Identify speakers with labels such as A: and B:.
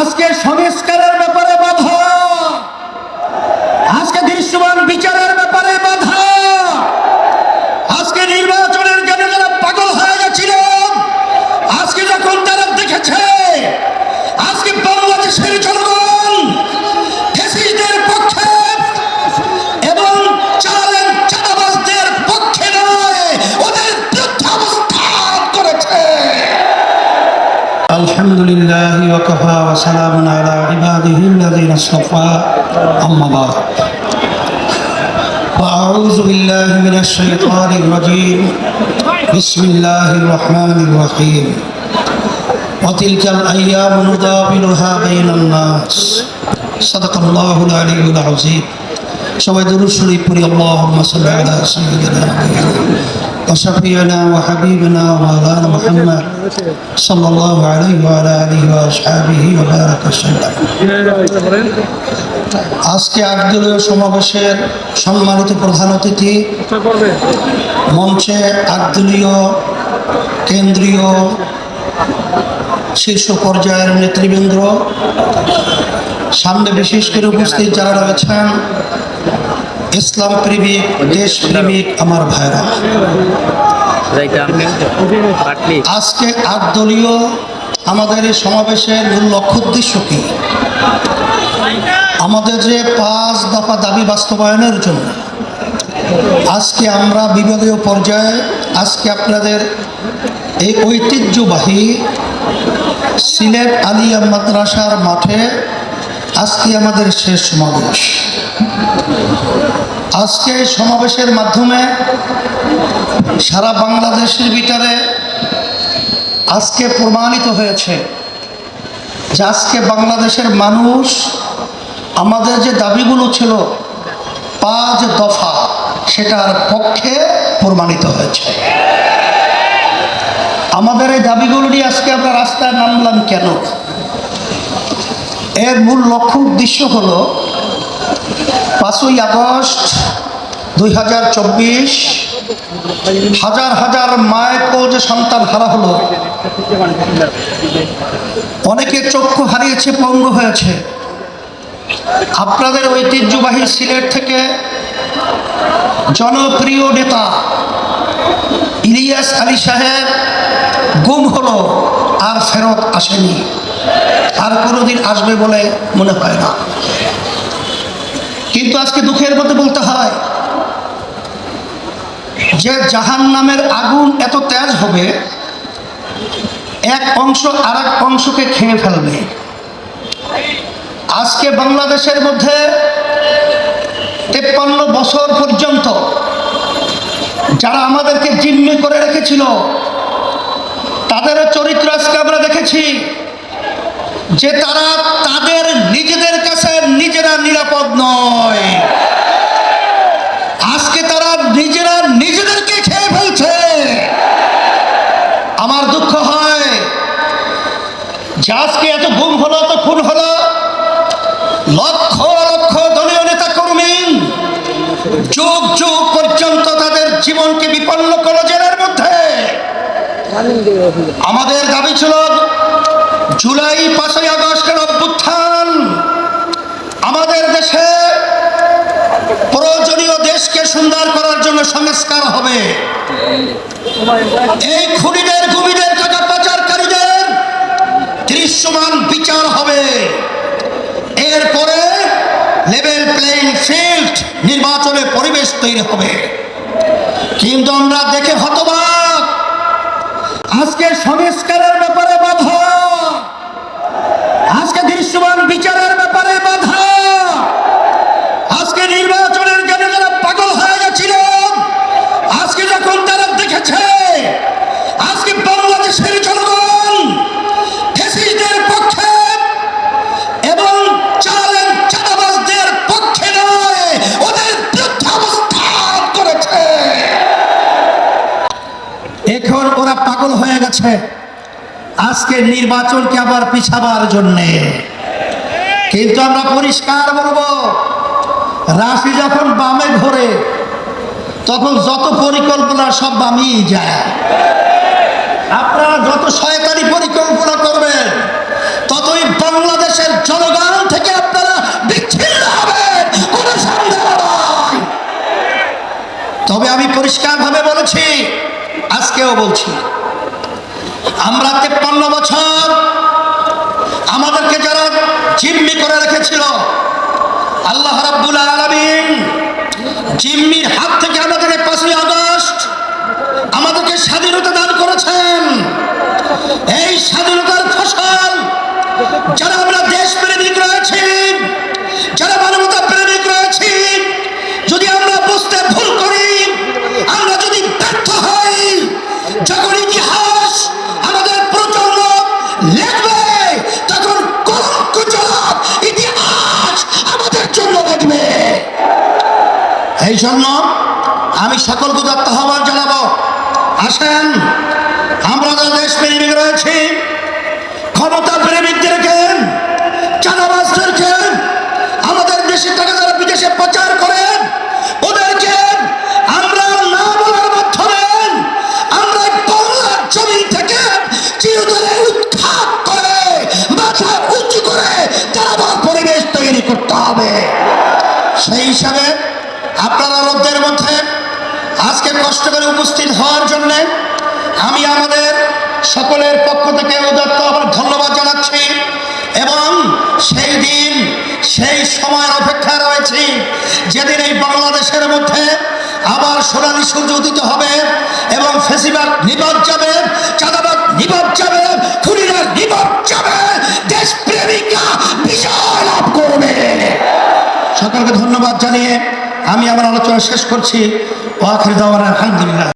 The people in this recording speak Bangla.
A: আজকে সংস্কারের ব্যাপারে বাধা। আজকে দৃশ্যমান বিচারের ব্যাপারে বাধা। আজকে নির্বাচনের জন্য যারা পাগল হয়ে গেছিল আজকে যখন তারা দেখেছে, আজকে বাংলাদেশের জনগণ করেছে।
B: الحمد لله وكفى وسلام على عباده الذين اصطفى. أما بعد. وأعوذ بالله من الشيطان الرجيم. بسم الله الرحمن الرحيم. وتلك الأيام نداولها بين الناس. صدق الله العلي العظيم. সবাই দরুদ শরীফ পড়ি আল্লাহুম্মা সাল্লি আলা সাইয়্যিদিনা وشفيعنا وحبيبنا ومولانا محمد صلى الله عليه وعلى آله وأصحابه وبارك وسلم আজকে আটদলীয় সমাবেশের সম্মানিত প্রধান অতিথি মঞ্চে আটদলীয় কেন্দ্রীয় শীর্ষ পর্যায়ের নেতৃবৃন্দ সামনে বিশেষ করে উপস্থিত যারা রয়েছেন, ইসলাম প্রেমিক, দেশ প্রেমিক আমার ভাইরা। আজকে আট দলীয় আমাদের এই সমাবেশের মূল লক্ষ্য উদ্দেশ্য কি? আমাদের যে পাঁচ দফা দাবি বাস্তবায়নের জন্য আজকে আমরা বিভাগীয় পর্যায়ে আজকে আপনাদের এই ঐতিহ্যবাহী সিলেট আলিয়া মাদ্রাসার মাঠে আজকে আমাদের শেষ সমাবেশ। আজকে এই সমাবেশের মাধ্যমে সারা বাংলাদেশের ভিতরে আজকে প্রমাণিত হয়েছে যে আজকে বাংলাদেশের মানুষ আমাদের যে দাবিগুলো ছিল পাঁচ দফা, সেটার পক্ষে প্রমাণিত হয়েছে। আমাদের এই দাবিগুলো নিয়ে আজকে আমরা রাস্তায় নামলাম কেন? এর মূল লক্ষ্য উদ্দেশ্য হল পাঁচই আগস্ট দুই হাজার চব্বিশ, হাজার হাজার মায়ের যে সন্তান হারা হলো। অনেকে চক্ষু হারিয়েছে, পঙ্গু হয়েছে। আপনাদের ঐতিহ্যবাহী সিলেট থেকে জনপ্রিয় নেতা ইলিয়াস আলী সাহেব গুম হলো আর ফেরত আসেনি। আর কোনোদিন আসবে বলে মনে হয় না। কিন্তু আজকে দুঃখের মধ্যে বলতে হয়, যে জাহান নামের আগুন এত তেজ হবে, এক অংশ আর এক অংশকে খেয়ে ফেলবে। আজকে বাংলাদেশের মধ্যে তেপ্পান্ন বছর পর্যন্ত যারা আমাদেরকে জিম্মি করে রেখেছিল, তাদের চরিত্র আজকে আমরা দেখেছি। যে তারা তাদের নিজেদের কাছে নিজেরা নিরাপদ নয়। আজকে তারা নিজেরা নিজেদেরকে খেয়ে ফেলছে। আমার দুঃখ হয় যে আজকে এত গুম হলো, এত খুন হলো। লক্ষ লক্ষ দলীয় নেতা কর্মী যুগ যুগ পর্যন্ত তাদের জীবনকে বিপন্ন করল জেলের মধ্যে। আমাদের দাবি ছিল, জুলাই পাঁচই আগস্টের অভ্যুত্থান আমাদের দেশে প্রয়োজনীয় সুন্দর করার জন্য সংস্কার হবে। এই খুনিদের, গুমিদের টাকা পাচারকারীদের দৃশ্যমান বিচার হবে। এরপরে লেভেল প্লেইং ফিল্ড নির্বাচনের পরিবেশ তৈরি হবে। কিন্তু আমরা দেখে হতবাক। আজকে সংস্কারের ব্যাপারে বাধা। আজকে দৃশ্যমান বিচারের ব্যাপারে বাধা। আজকে নির্বাচনের পাগল হয়ে গেছে। আজকে নির্বাচনকে আবার পিছাবার জন্যে। কিন্তু আমরা পরিষ্কার বলব, রাশি যখন বামে ঘরে, তখন যত পরিকল্পনা সব বামেই যায়। আপনারা যত সহায়তারি পরিকল্পনা করবেন, ততই বাংলাদেশের জনগণ থেকে আপনারা বিচ্ছিন্ন কোনো সন্দেহ তবে আমি পরিষ্কারভাবে বলেছি, আজকেও বলছি আমরা তেপ্পান্ন বছর আমাদেরকে যারা জিম্মি করে রেখেছিল, আল্লাহ রাব্বুল আলমিন জিম্মির হাত থেকে আমাদের পাঁচই আগস্ট এই জন্য আমি সকলকে দত্ত আহ্বান জানাব। আসেন, আমরা যারা দেশ প্রেমিক রয়েছি ক্ষমতা প্রেমিকদেরকে চাঁদাবাজদেরকে আমাদের দেশে থেকে যারা বিদেশে প্রচার করেন আমরা আমরা করে, মাথা উঁচু করে করতে হবে। সেই হিসাবে আপনারা রোদ্রের মধ্যে আজকে কষ্ট করে উপস্থিত হওয়ার জন্যে আমি আমাদের সকলের পক্ষ থেকে উদাত্ত আবার ধন্যবাদ জানাচ্ছি এবং সেই দিন, সেই সময়ের অপেক্ষা রয়েছি, যেদিন এই বাংলাদেশের মধ্যে আবার সোনালী সূর্য উদিত হবে এবং ফেসিবাদ নিবাদ যাবে, চাঁদাবাদ নিবাদ যাবে খুনিরা নিবাদ যাবে দেশ প্রেমিকা বিজয় লাভ করবে। সকলকে ধন্যবাদ জানিয়ে আমি আমার আলোচনা শেষ করছি। ওয়াখির দাওয়ার আলহামদুলিল্লাহ